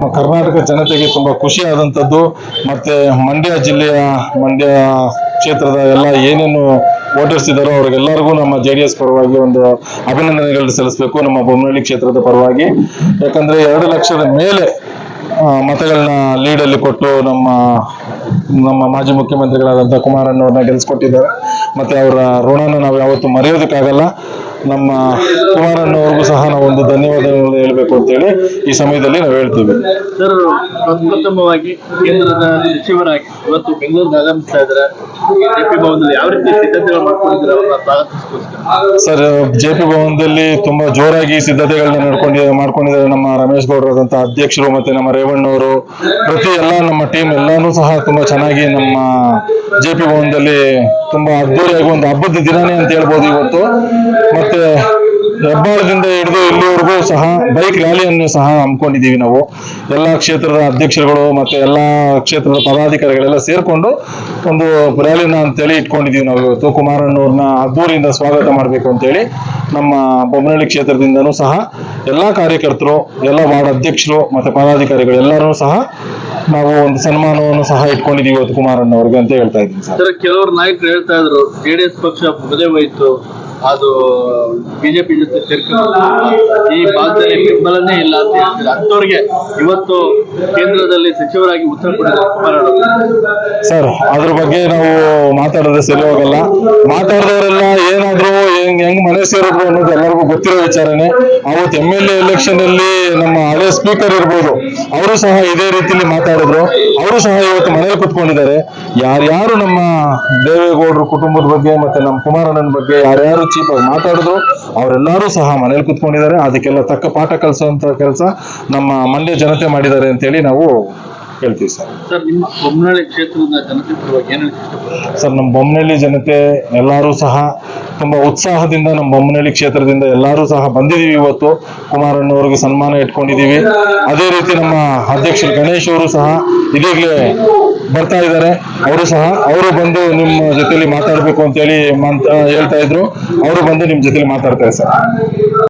ಕರ್ನಾಟಕ ಜನತೆಗೆ ತುಂಬಾ ಖುಷಿ ಆದಂತದ್ದು ಮತ್ತೆ ಮಂಡ್ಯ ಜಿಲ್ಲೆಯ, ಮಂಡ್ಯ ಕ್ಷೇತ್ರದ ಎಲ್ಲ ಏನೇನು ವೋಟರ್ಸ್ ಇದ್ದಾರೋ ಅವ್ರಿಗೆಲ್ಲರಿಗೂ ನಮ್ಮ ಜೆ ಡಿ ಎಸ್ ಪರವಾಗಿ ಒಂದು ಅಭಿನಂದನೆಗಳು ಸಲ್ಲಿಸಬೇಕು, ನಮ್ಮ ಬೊಮ್ಮನಹಳ್ಳಿ ಕ್ಷೇತ್ರದ ಪರವಾಗಿ. ಯಾಕಂದ್ರೆ ಎರಡು ಲಕ್ಷದ ಮೇಲೆ ಮತಗಳನ್ನ ಲೀಡಲ್ಲಿ ಕೊಟ್ಟು ನಮ್ಮ ನಮ್ಮ ಮಾಜಿ ಮುಖ್ಯಮಂತ್ರಿಗಳಾದಂಥ ಕುಮಾರಣ್ಣವ್ರನ್ನ ಗೆಲ್ಸ್ಕೊಟ್ಟಿದ್ದಾರೆ. ಮತ್ತೆ ಅವರ ಋಣನ ನಾವು ಯಾವತ್ತೂ ಮರೆಯೋದಕ್ಕಾಗಲ್ಲ. ನಮ್ಮ ಕುಮಾರಣ್ಣವ್ರಿಗೂ ಸಹ ನಾವು ಒಂದು ಧನ್ಯವಾದಗಳನ್ನು ಹೇಳಬೇಕು ಅಂತೇಳಿ ಈ ಸಮಯದಲ್ಲಿ ನಾವು ಹೇಳ್ತೀವಿ. ಸರ್ ಪ್ರಥಮವಾಗಿ ಕೇಂದ್ರದ ಸಚಿವರಾಗಿ ಇವತ್ತು ಬೆಂಗಳೂರಿಗೆ ಆಗಮಿಸ್ತಾ ಇದ್ದಾರೆ. ಜೆಪಿ ಭವನದಲ್ಲಿ ಯಾವ ರೀತಿ ಸಿದ್ಧತೆಗಳು ಮಾಡ್ಕೊಂಡಿದ್ದಾರೆ ಸರ್ ಜೆ ಪಿ ಭವನದಲ್ಲಿ ತುಂಬಾ ಜೋರಾಗಿ ಸಿದ್ಧತೆಗಳನ್ನ ನಡ್ಕೊಂಡಿ ಮಾಡ್ಕೊಂಡಿದ್ದಾರೆ ನಮ್ಮ ರಮೇಶ್ ಗೌಡರಾದಂತಹ ಅಧ್ಯಕ್ಷರು ಮತ್ತೆ ನಮ್ಮ ರೇವಣ್ಣವರು ಪ್ರತಿ ಎಲ್ಲ ನಮ್ಮ ಟೀಮ್ ಎಲ್ಲಾನು ಸಹ ತುಂಬಾ ಚೆನ್ನಾಗಿ ನಮ್ಮ ಜೆ ಪಿ ಭವನದಲ್ಲಿ ತುಂಬಾ ಅದ್ದೂರಿಯಾಗಿ ಒಂದು ಹಬ್ಬದ ದಿನನೇ ಅಂತ ಹೇಳ್ಬೋದು ಇವತ್ತು. ಮತ್ತೆ ಹೆಬ್ಬಾಳದಿಂದ ಹಿಡಿದು ಇಲ್ಲಿವರೆಗೂ ಸಹ ಬೈಕ್ ರ್ಯಾಲಿಯನ್ನು ಸಹ ಹಮ್ಮಿಕೊಂಡಿದ್ದೀವಿ ನಾವು. ಎಲ್ಲ ಕ್ಷೇತ್ರದ ಅಧ್ಯಕ್ಷರುಗಳು ಮತ್ತೆ ಎಲ್ಲ ಕ್ಷೇತ್ರದ ಪದಾಧಿಕಾರಿಗಳೆಲ್ಲ ಸೇರ್ಕೊಂಡು ಒಂದು ರ್ಯಾಲಿನ ಅಂತೇಳಿ ಇಟ್ಕೊಂಡಿದ್ದೀವಿ ನಾವು ಇವತ್ತು. ಕುಮಾರಣ್ಣವ್ರನ್ನ ಅದ್ದೂರಿಯಿಂದ ಸ್ವಾಗತ ಮಾಡಬೇಕು ಅಂತೇಳಿ ನಮ್ಮ ಬೊಮ್ಮನಹಳ್ಳಿ ಕ್ಷೇತ್ರದಿಂದನೂ ಸಹ ಎಲ್ಲ ಕಾರ್ಯಕರ್ತರು, ಎಲ್ಲ ವಾರ್ಡ್ ಅಧ್ಯಕ್ಷರು ಮತ್ತೆ ಪದಾಧಿಕಾರಿಗಳು ಎಲ್ಲರೂ ಸಹ ನಾವು ಒಂದು ಸನ್ಮಾನವನ್ನು ಸಹ ಇಟ್ಕೊಂಡಿದ್ದೀವಿ ಇವತ್ತು ಕುಮಾರಣ್ಣವ್ರಿಗೆ ಅಂತ ಹೇಳ್ತಾ ಇದ್ದೀನಿ ಸರ್. ಕೆಲವರು ನಾಯಕರು ಹೇಳ್ತಾ ಇದ್ರು ಜೆಡಿಎಸ್ ಪಕ್ಷ ಮದುವೆ ಹೋಯ್ತು. ಅದು ಬಿಜೆಪಿ ಜೊತೆ ಸೇರ್ಕೊಂಡು ಈ ಭಾಗದಲ್ಲಿ ಬೆಂಬಲನೇ ಇಲ್ಲ ಅಂತ ಹೇಳ್ತಾರೆ? ಅಂತವ್ರಿಗೆ ಇವತ್ತು ಕೇಂದ್ರದಲ್ಲಿ ಸಚಿವರಾಗಿ ಉತ್ತರ ಕುಮಾರಣ್ಣ ಸರ್, ಅದ್ರ ಬಗ್ಗೆ ನಾವು ಮಾತಾಡೋದು ಸರಿ ಹೋಗಲ್ಲ ಮಾತಾಡಿದವರೆಲ್ಲ ಏನಾದ್ರು ಹೆಂಗ್ ಹೆಂಗ್ ಮನೆ ಸೇರಿದ್ರು ಅನ್ನೋದು ಎಲ್ಲರಿಗೂ ಗೊತ್ತಿರೋ ವಿಚಾರನೆ. ಅವತ್ತು ಎಂ ಎಲ್ ಎ ಎಲೆಕ್ಷನ್ ಅಲ್ಲಿ ನಮ್ಮ ಹಳೆ ಸ್ಪೀಕರ್ ಇರ್ಬೋದು, ಅವರು ಸಹ ಇದೇ ರೀತಿಲಿ ಮಾತಾಡಿದ್ರು. ಅವರು ಸಹ ಇವತ್ತು ಮನೇಲಿ ಕುತ್ಕೊಂಡಿದ್ದಾರೆ. ಯಾರ್ಯಾರು ನಮ್ಮ ದೇವೇಗೌಡರು ಕುಟುಂಬದ ಬಗ್ಗೆ ಮತ್ತೆ ನಮ್ಮ ಕುಮಾರಣ್ಣನ ಬಗ್ಗೆ ಯಾರ್ಯಾರು ಚೀಪ್ ಆಗಿ ಮಾತಾಡಿದ್ರು, ಅವರೆಲ್ಲರೂ ಸಹ ಮನೇಲಿ ಕುತ್ಕೊಂಡಿದ್ದಾರೆ. ಅದಕ್ಕೆಲ್ಲ ತಕ್ಕ ಪಾಠ ಕಲಿಸುವಂತ ಕೆಲಸ ನಮ್ಮ ಮಂಡ್ಯ ಜನತೆ ಮಾಡಿದ್ದಾರೆ ಅಂತೇಳಿ ನಾವು ಹೇಳ್ತೀವಿ ಸರ್. ಸರ್ ನಿಮ್ಮ ಬೊಮ್ಮನಹಳ್ಳಿ ಕ್ಷೇತ್ರದ ಜನತೆ ಪರವಾಗಿ ಏನು ಇಷ್ಟಪಡ್ತಾರೆ? ಸರ್ ನಮ್ಮ ಬೊಮ್ಮನಹಳ್ಳಿ ಜನತೆ ಎಲ್ಲರೂ ಸಹ ತುಂಬಾ ಉತ್ಸಾಹದಿಂದ ನಮ್ಮ ಬೊಮ್ಮನಹಳ್ಳಿ ಕ್ಷೇತ್ರದಿಂದ ಎಲ್ಲರೂ ಸಹ ಬಂದಿದ್ದೀವಿ ಇವತ್ತು. ಕುಮಾರಣ್ಣವ್ರಿಗೆ ಸನ್ಮಾನ ಇಟ್ಕೊಂಡಿದ್ದೀವಿ. ಅದೇ ರೀತಿ ನಮ್ಮ ಅಧ್ಯಕ್ಷರು ಗಣೇಶ್ ಅವರು ಸಹ ಇದೀಗಲೇ ಬರ್ತಾ ಇದ್ದಾರೆ. ಅವರು ಸಹ ಅವರು ಬಂದು ನಿಮ್ಮ ಜೊತೆಲಿ ಮಾತಾಡಬೇಕು ಅಂತೇಳಿ ಹೇಳಿ ಹೇಳ್ತಾ ಇದ್ರು. ಅವರು ಬಂದು ನಿಮ್ಮ ಜೊತೆಲಿ ಮಾತಾಡ್ತಾರೆ ಸರ್.